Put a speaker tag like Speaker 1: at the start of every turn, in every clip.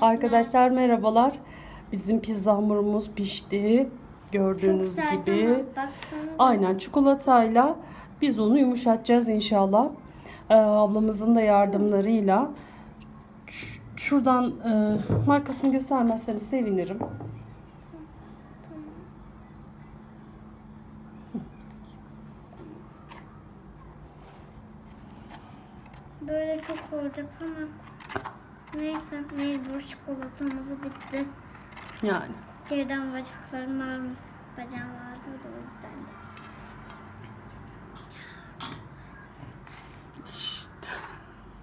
Speaker 1: Arkadaşlar merhabalar. Bizim pizza hamurumuz pişti. Gördüğünüz
Speaker 2: Çok
Speaker 1: gibi. Aynen çikolatayla biz onu yumuşatacağız inşallah. Ee, ablamızın da yardımlarıyla. Ş- Şuradan e, markasını göstermezseniz sevinirim.
Speaker 2: Böyle çok olacak ama neyse mecbur çikolatamız bitti.
Speaker 1: Yani.
Speaker 2: Geriden bacaklarım ağrımış. Bacağım ağrıyor da o yüzden de.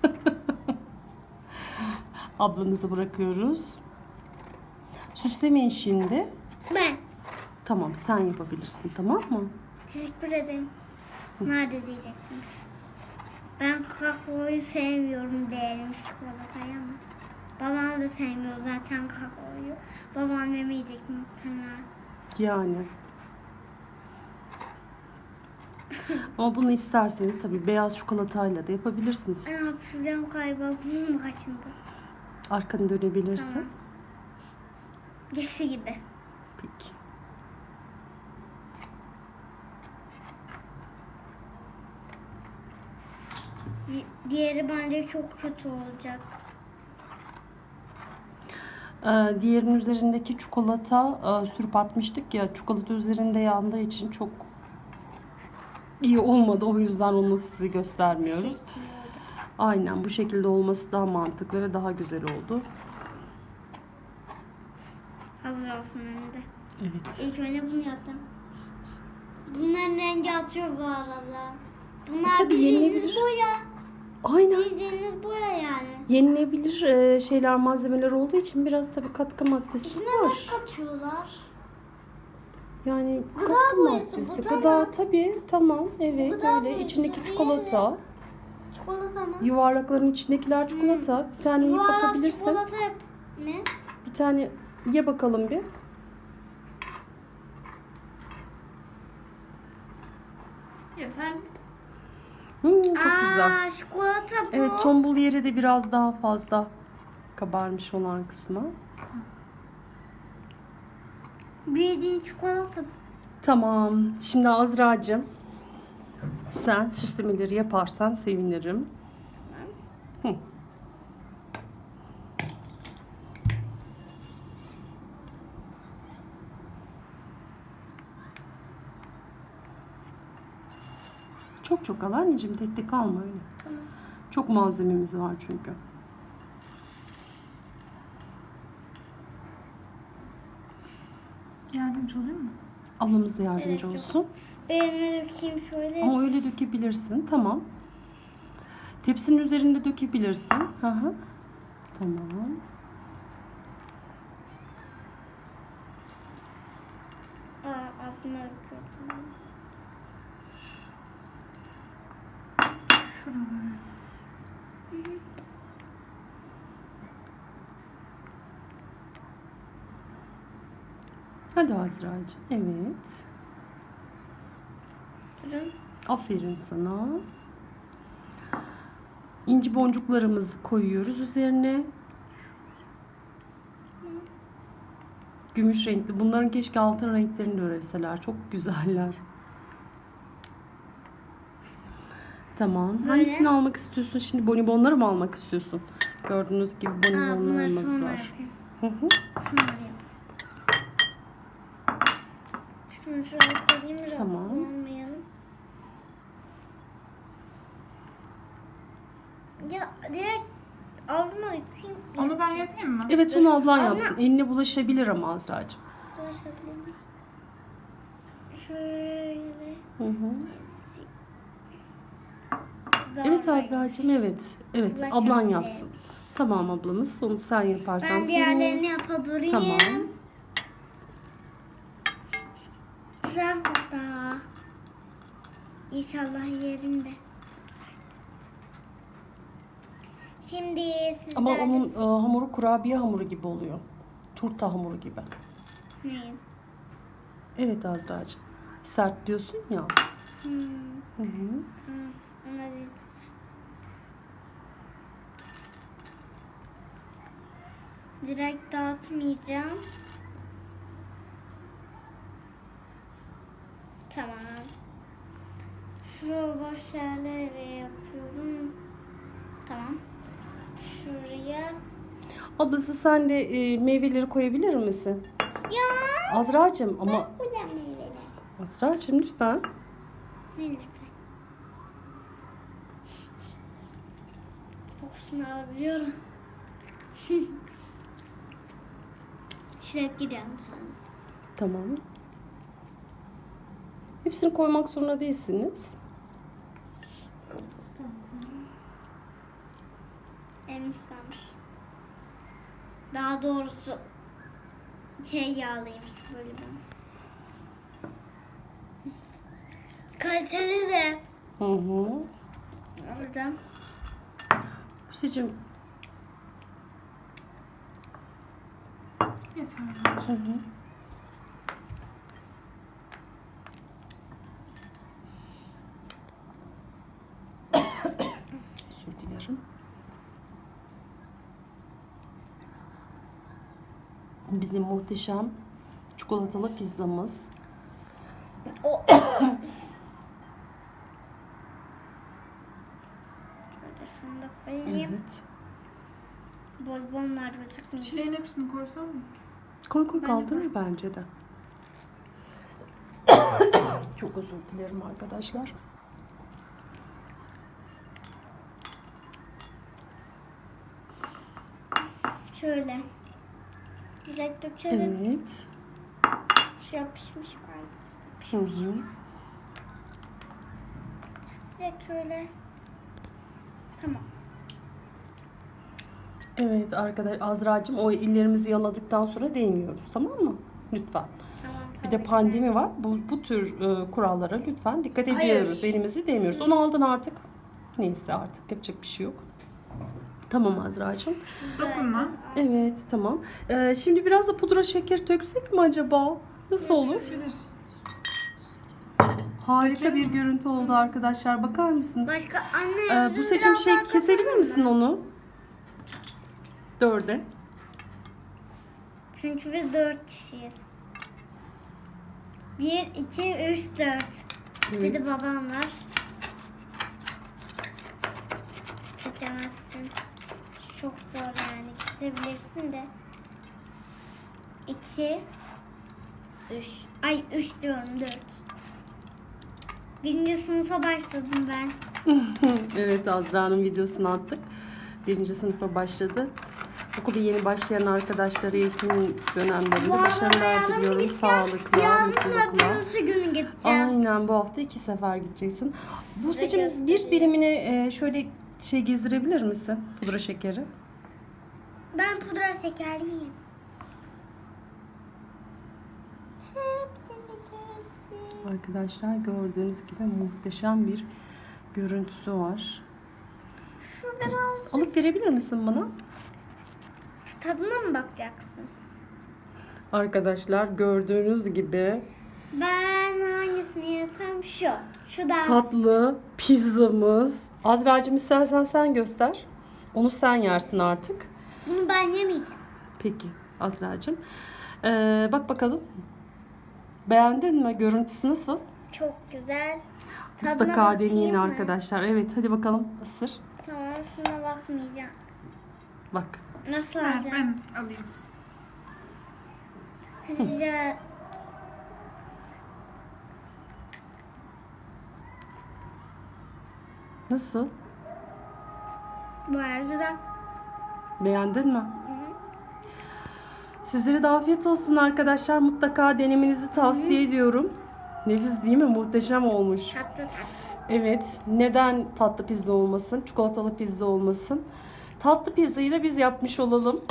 Speaker 1: Ablanızı bırakıyoruz. Süslemeyin şimdi.
Speaker 2: Ben.
Speaker 1: Tamam sen yapabilirsin tamam mı?
Speaker 2: Teşekkür ederim. Nerede diyecektim. Ben kakaoyu sevmiyorum değerim çikolatayı ama. Babam da sevmiyor zaten kakaoyu. Babam yemeyecek muhtemelen.
Speaker 1: Yani. Ama bunu isterseniz tabii beyaz çikolatayla da yapabilirsiniz.
Speaker 2: Ne yapacağım galiba bunun mu kaçındı?
Speaker 1: Arkanı dönebilirsin.
Speaker 2: Tamam. Gesi gibi.
Speaker 1: Peki.
Speaker 2: Diğeri bence çok kötü olacak.
Speaker 1: Ee, diğerinin üzerindeki çikolata e, sürüp atmıştık ya çikolata üzerinde yandığı için çok iyi olmadı. O yüzden onu size göstermiyoruz. Aynen bu şekilde olması daha mantıklı ve daha güzel oldu.
Speaker 2: Hazır olsun önünde.
Speaker 1: Evet.
Speaker 2: İlk önce bunu yaptım. Bunların rengi atıyor bu arada. Bunlar
Speaker 1: tabii
Speaker 2: bildiğiniz
Speaker 1: yenilebilir.
Speaker 2: boya.
Speaker 1: Aynen.
Speaker 2: Bildiğiniz boya yani.
Speaker 1: Yenilebilir e, şeyler malzemeler olduğu için biraz tabii katkı maddesi
Speaker 2: İçine
Speaker 1: var.
Speaker 2: ne katıyorlar?
Speaker 1: Yani
Speaker 2: Gıda
Speaker 1: katkı
Speaker 2: boyası,
Speaker 1: maddesi.
Speaker 2: bu
Speaker 1: Gıda
Speaker 2: tamam.
Speaker 1: tabii tamam evet
Speaker 2: Gıda
Speaker 1: öyle.
Speaker 2: boyası,
Speaker 1: İçindeki çikolata.
Speaker 2: Çikolata mı?
Speaker 1: Yuvarlakların içindekiler çikolata. Bir tane yiyip
Speaker 2: Yuvarlak
Speaker 1: bakabilirsin.
Speaker 2: çikolata yap. Ne?
Speaker 1: Bir tane ye bakalım bir.
Speaker 3: Yeter.
Speaker 1: Hmm, çok
Speaker 2: Aa,
Speaker 1: güzel.
Speaker 2: çikolata bu.
Speaker 1: Evet tombul yeri de biraz daha fazla kabarmış olan kısmı.
Speaker 2: Bildiğin çikolata.
Speaker 1: Tamam. Şimdi Azra'cığım sen süslemeleri yaparsan sevinirim. Hı. Çok çok al anneciğim tek tek alma öyle.
Speaker 2: Tamam.
Speaker 1: Çok malzememiz var çünkü.
Speaker 3: Yardımcı olayım mı?
Speaker 1: Ablamız da yardımcı
Speaker 2: Evet,
Speaker 1: olsun.
Speaker 2: Beğenme dökeyim şöyle.
Speaker 1: Ama öyle dökebilirsin. Tamam. Tepsinin üzerinde dökebilirsin. Hı hı. Tamam.
Speaker 2: Aa, altına döküyorum.
Speaker 3: Şuralara.
Speaker 1: Hadi Azra'cığım. Evet.
Speaker 2: Durun.
Speaker 1: Aferin sana. İnci boncuklarımızı koyuyoruz üzerine. Gümüş renkli. Bunların keşke altın renklerini de öğretseler. Çok güzeller. Tamam.
Speaker 2: Böyle.
Speaker 1: Hangisini almak istiyorsun? Şimdi bonibonları mı almak istiyorsun? Gördüğünüz gibi bonibonlarımız var. Hı hı.
Speaker 2: Şunları yapayım. Şunu şöyle koyayım. biraz
Speaker 1: Tamam.
Speaker 2: kullanmayalım. Ya direkt avucuma dökeyim.
Speaker 3: Onu ben yapayım mı?
Speaker 1: Evet onu ablan
Speaker 2: Abla.
Speaker 1: yapsın. Eline bulaşabilir ama Azra'cığım.
Speaker 2: Dolaşabilir miyim? Şöyle.
Speaker 1: Hı hı.
Speaker 2: Daha
Speaker 1: Evet. Azra'cığım evet. Evet
Speaker 2: Bulaşabilir.
Speaker 1: ablan yapsın. Tamam ablamız. Onu sen yaparsan
Speaker 2: Ben diğerlerini
Speaker 1: seviniriz.
Speaker 2: yapa durayım.
Speaker 1: Tamam.
Speaker 2: Güzel koktu. İnşallah yerim de. Şimdi sizler
Speaker 1: Ama onun e, hamuru kurabiye hamuru gibi oluyor. Turta hamuru gibi.
Speaker 2: Neyin?
Speaker 1: Evet Azra'cığım. Sert diyorsun ya.
Speaker 2: Hmm,
Speaker 1: Hı hı.
Speaker 2: tamam. Ona değil. Direkt dağıtmayacağım. Tamam. Şu boş yerleri yapıyorum. Tamam. Şuraya.
Speaker 1: Ablası sen de e, meyveleri koyabilir misin?
Speaker 2: Ya.
Speaker 1: Azra'cığım ama
Speaker 2: Bu da meyveler.
Speaker 1: Azra'cığım lütfen.
Speaker 2: Lütfen. Kokusunu alabiliyorum. Çilek gidiyorum.
Speaker 1: Tamam. Hepsini koymak zorunda değilsiniz.
Speaker 2: Elim ıslanmış. Daha doğrusu şey yağlıymış böyle ben. Kaliteli de.
Speaker 1: Hı hı.
Speaker 2: Orada.
Speaker 1: Hüseyin'cim.
Speaker 3: Yeter.
Speaker 1: Hı hı. Özür dilerim. Bizim muhteşem çikolatalı pizzamız.
Speaker 2: O. Şöyle şunu da koyayım.
Speaker 1: Evet.
Speaker 2: Bonbonlar gözükmüyor.
Speaker 3: Çileğin hepsini koysam mı?
Speaker 1: Koy koy kaldırır bence de. Çok özür dilerim arkadaşlar.
Speaker 2: Şöyle. Direkt dökelim.
Speaker 1: Evet.
Speaker 2: Şu yapışmış galiba.
Speaker 1: Hı hı.
Speaker 2: Direkt şöyle. Tamam.
Speaker 1: Evet arkadaş Azra'cığım o ellerimizi yaladıktan sonra değmiyoruz tamam mı? Lütfen.
Speaker 2: Tamam.
Speaker 1: Bir de pandemi var. Bu, bu tür e, kurallara lütfen dikkat
Speaker 2: Hayır.
Speaker 1: ediyoruz. Elimizi değmiyoruz. Onu aldın artık. Neyse artık yapacak bir şey yok. Tamam Azra'cığım.
Speaker 3: Dokunma.
Speaker 1: Evet tamam. Ee, şimdi biraz da pudra şeker döksek mi acaba? Nasıl olur?
Speaker 3: Siz.
Speaker 1: Harika bir görüntü oldu arkadaşlar. Bakar mısınız?
Speaker 2: Başka anne.
Speaker 1: Ee, bu seçim şey kesebilir misin onu? Dörde.
Speaker 2: Çünkü biz dört kişiyiz. Bir, iki, üç, dört. Bir de
Speaker 1: Evet.
Speaker 2: babam var. Kesemezsin. Çok zor yani. Kesebilirsin de. İki, üç. Ay üç diyorum dört. Birinci sınıfa başladım ben.
Speaker 1: evet Azra'nın videosunu attık. Birinci sınıfa başladı. Okula yeni başlayan arkadaşlara eğitim dönemlerinde başarılar diliyorum. Sağlıkla, mutlulukla. Aynen bu hafta iki sefer gideceksin. Bu seçim bir dilimine e, şöyle şey gezdirebilir misin? Pudra şekeri.
Speaker 2: Ben pudra şekerliyim.
Speaker 1: Arkadaşlar gördüğünüz gibi muhteşem bir görüntüsü var.
Speaker 2: Şu biraz
Speaker 1: Alıp verebilir misin bana?
Speaker 2: Tadına mı bakacaksın?
Speaker 1: Arkadaşlar gördüğünüz gibi
Speaker 2: Ben hangisini yesem şu. Şu da.
Speaker 1: tatlı pizzamız. Azra'cığım istersen sen göster. Onu sen yersin artık.
Speaker 2: Bunu ben yemeyeceğim.
Speaker 1: Peki Azra'cığım. Ee, bak bakalım. Beğendin mi? Görüntüsü nasıl?
Speaker 2: Çok güzel. Tadına
Speaker 1: Mutlaka deneyin arkadaşlar. Evet hadi bakalım ısır.
Speaker 2: Tamam şuna bakmayacağım.
Speaker 1: Bak.
Speaker 2: Nasıl
Speaker 3: Ver
Speaker 2: alacağım?
Speaker 3: ben alayım.
Speaker 2: Güzel.
Speaker 1: Nasıl?
Speaker 2: Baya güzel.
Speaker 1: Beğendin mi? Sizlere de afiyet olsun arkadaşlar. Mutlaka denemenizi tavsiye ediyorum. Nefis değil mi? Muhteşem olmuş.
Speaker 2: Tatlı tatlı.
Speaker 1: Evet. Neden tatlı pizza olmasın? Çikolatalı pizza olmasın? Tatlı pizzayı da biz yapmış olalım.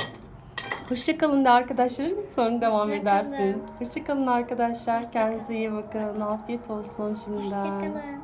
Speaker 1: Hoşçakalın da arkadaşlar. Sonra devam
Speaker 2: Hoşça
Speaker 1: edersin.
Speaker 2: kalın.
Speaker 1: Hoşçakalın arkadaşlar.
Speaker 2: Hoşça
Speaker 1: Kendinize iyi bakın. Afiyet olsun şimdiden.
Speaker 2: Hoşçakalın.